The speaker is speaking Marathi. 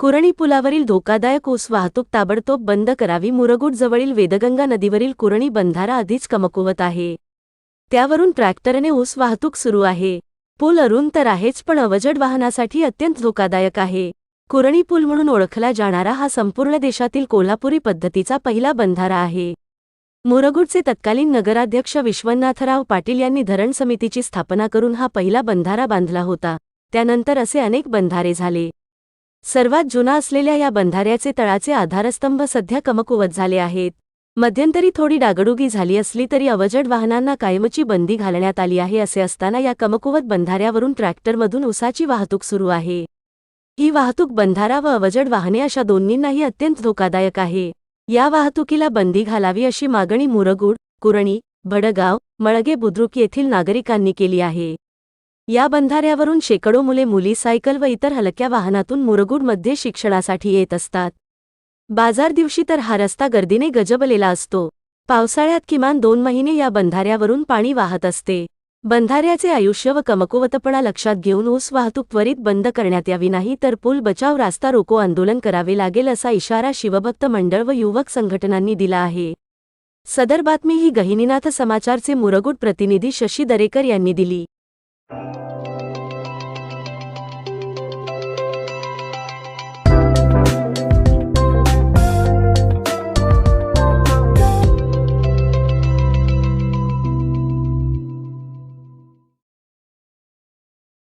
कुरणी पुलावरील धोकादायक ऊस वाहतूक ताबडतोब बंद करावी मुरगुड जवळील वेदगंगा नदीवरील कुरणी बंधारा आधीच कमकुवत आहे. त्यावरून ट्रॅक्टरने ऊस वाहतूक सुरू आहे. पूल अरुण तर आहेच पण अवजड वाहनासाठी अत्यंत धोकादायक आहे. कुरणी पूल म्हणून ओळखला जाणारा हा संपूर्ण देशातील कोल्हापुरी पद्धतीचा पहिला बंधारा आहे. मुरगुडचे तत्कालीन नगराध्यक्ष विश्वनाथराव पाटील यांनी धरण समितीची स्थापना करून हा पहिला बंधारा बांधला होता. त्यानंतर असे अनेक बंधारे झाले. सर्वात जुना असलेल्या या बंधाऱ्याचे तळाचे आधारस्तंभ सध्या कमकुवत झाले आहेत. मध्यंतरी थोडी डागडुगी झाली असली तरी अवजड वाहनांना कायमची बंदी घालण्यात आली आहे असे असताना या कमकुवत बंधाऱ्यावरून ट्रॅक्टरमधून उसाची वाहतूक सुरू आहे. ही वाहतूक बंधारा व अवजड वाहने अशा दोन्हींनाही अत्यंत धोकादायक आहे. या वाहतुकीला बंदी घालावी अशी मागणी मुरगुड कुरणी भडगाव मळगे बुद्रुक येथील नागरिकांनी केली आहे. या बंधाऱ्यावरून शेकडो मुले मुली सायकल व इतर हलक्या वाहनातून मुरगुडमध्ये शिक्षणासाठी येत असतात. बाजार दिवशी तर हा रस्ता गर्दीने गजबलेला असतो. पावसाळ्यात किमान दोन महिने या बंधाऱ्यावरून पाणी वाहत असते. बंधाऱ्याचे आयुष्य व कमकुवतपणा लक्षात घेऊन ऊस वाहतूक त्वरित बंद करण्यात यावी नाही तर पूल बचाव रास्ता रोको आंदोलन करावे लागेल असा इशारा शिवभक्त मंडळ व युवक संघटनांनी दिला आहे. सदर बातमी ही गहिनीनाथ समाचारचे मुरगुड प्रतिनिधी शशी दरेकर यांनी दिली.